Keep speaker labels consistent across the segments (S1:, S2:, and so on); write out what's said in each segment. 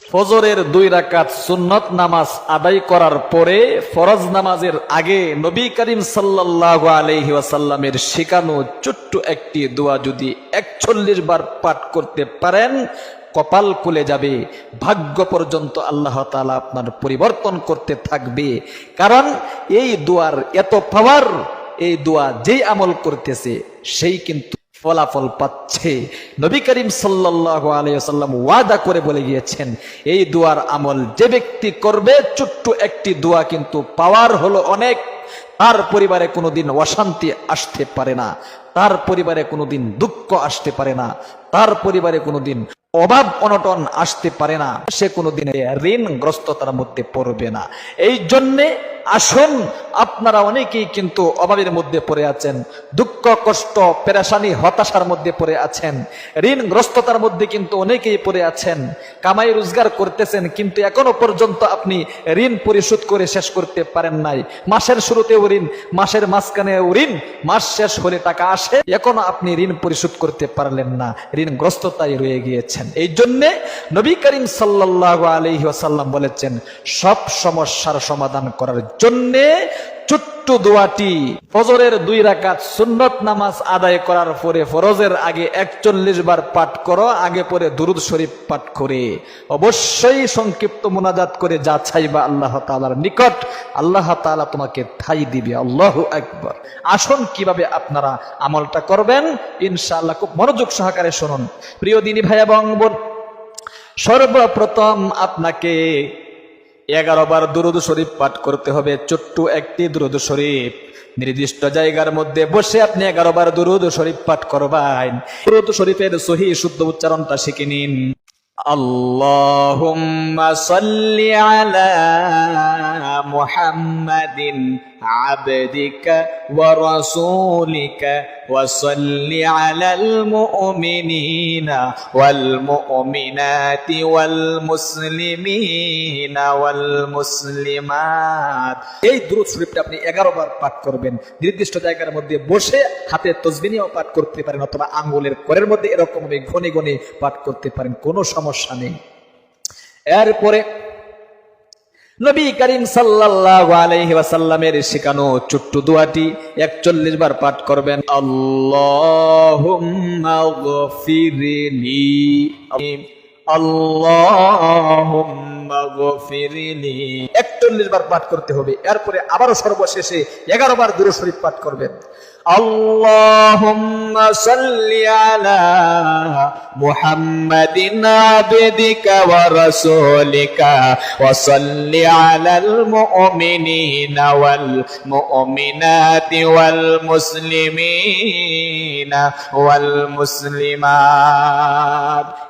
S1: ফজরের দুই রাকাত সুন্নত নামাজ আদায় করার পরে ফরজ নামাজের আগে নবী করিম আলাইহি ওয়াসাল্লামের শেখানো ছোট্ট একটি দোয়া যদি একচল্লিশ বার পাঠ করতে পারেন, কপাল খুলে যাবে, ভাগ্য পর্যন্ত আল্লাহ তাআলা আপনার পরিবর্তন করতে থাকবে। কারণ এই দোয়ার এত পাওয়ার এই দোয়া যেই আমল করতেছে, সেই কিন্তু ফলাফল পাচ্ছে। নবী করিম সাল্লাল্লাহু আলাইহি ওয়াসাল্লাম ওয়াদা করে বলে গিয়েছেন, এই দোয়ার আমল যে ব্যক্তি করবে, ছোট্ট একটি দোয়া কিন্তু পাওয়ার হলো অনেক। তার পরিবারে কোনোদিন অশান্তি আসতে পারে না, তার পরিবারে কোনোদিন দুঃখ আসতে পারে না, তার পরিবারে কোনোদিন অভাব অনটন আসতে পারে না। সে কোনোদিন ঋণগ্রস্ততার মধ্যে পড়বে না। এই জন্যে আসুন আপনারা অনেকেই কিন্তু অভাবের মধ্যে পড়ে আছেন, দুঃখ, কষ্ট, পেরেশানি, হতাশার মধ্যে পড়ে আছেন, ঋণগ্রস্ততার মধ্যে কিন্তু অনেকেই পড়ে আছেন, কামাই রোজগার করতেছেন, কিন্তু এখনও পর্যন্ত আপনি ঋণ পরিশোধ করে শেষ করতে পারেন নাই। মাসের শুরুতেও ঋণ, মাসের মাঝখানেও ঋণ, মাস শেষ হলে টাকা আসে, এখনও আপনি ঋণ পরিশোধ করতে পারলেন না, ঋণগ্রস্ততায় রয়ে গিয়েছেন। এই জন্যে নবী করিম সাল্লাল্লাহু আলাইহি ওয়াসাল্লাম বলেছেন, সব সমস্যার সমাধান করার জন্যে ছোট্ট দোয়াটি ফজরের দুই রাকাত সুন্নত নামাজ আদায় করার পরে ফরজের আগে একচল্লিশ বার পাঠ করো, আগে পরে দুরুদ শরীফ পাঠ করে। অবশ্যই সংক্ষিপ্ত মোনাজাত করে যা চাইবা আল্লাহ তাআলার নিকট, আল্লাহ তাআলা তোমাকে ঠাই দিবে। আল্লাহ একবার আসুন কীভাবে আপনারা আমলটা করবেন, ইনশাআল্লাহ খুব মনোযোগ সহকারে শুনুন। প্রিয় দিনী ভাই এবং সর্বপ্রথম আপনাকে এগারো বার দুরুদ শরীফ পাঠ করতে হবে, ছোট্ট একটি দুরুদ শরীফ। নির্দিষ্ট জায়গার মধ্যে বসে আপনি এগারো বার দুরুদ শরীফ পাঠ করবেন। দুরুদ শরীফের সহি শুদ্ধ উচ্চারণটা শিখে নিন। আল্লাহুম্মা সাল্লি আলা মুহাম্মাদিন عبدك ورسولك وصل على المؤمنين والمؤمنات والمسلمين والمسلمات এই দুরূদ শরীফটা আপনি 11 বার পাঠ করবেন নির্দিষ্ট জায়গার মধ্যে বসে হাতে তসবিনিও পাঠ করতে পারেন অথবা আঙ্গুলের করের মধ্যে এরকম ভাবে ঘনে ঘনে পাঠ করতে পারেন কোনো সমস্যা নেই এরপরে নবী করিম সাল্লাল্লাহু আলাইহি ওয়াসাল্লামের শেখানো ছোট্ট দোয়াটি 41 বার পাঠ করবেন। আল্লাহুম্মা গফিরলি। আল্লাহুম্মা গফিরলি। 41 বার পাঠ করতে হবে। এরপরে আবারও সর্বশেষে 11 বার দুরূদ শরীফ পাঠ করবেন। اللهم صل على محمد عبدك ورسولك وصل على المؤمنين والمؤمنات والمسلمين والمسلمات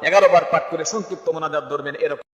S1: এগারো বার পাঠ করে সংক্ষিপ্ত মোনাজাত ধরবেন এরকম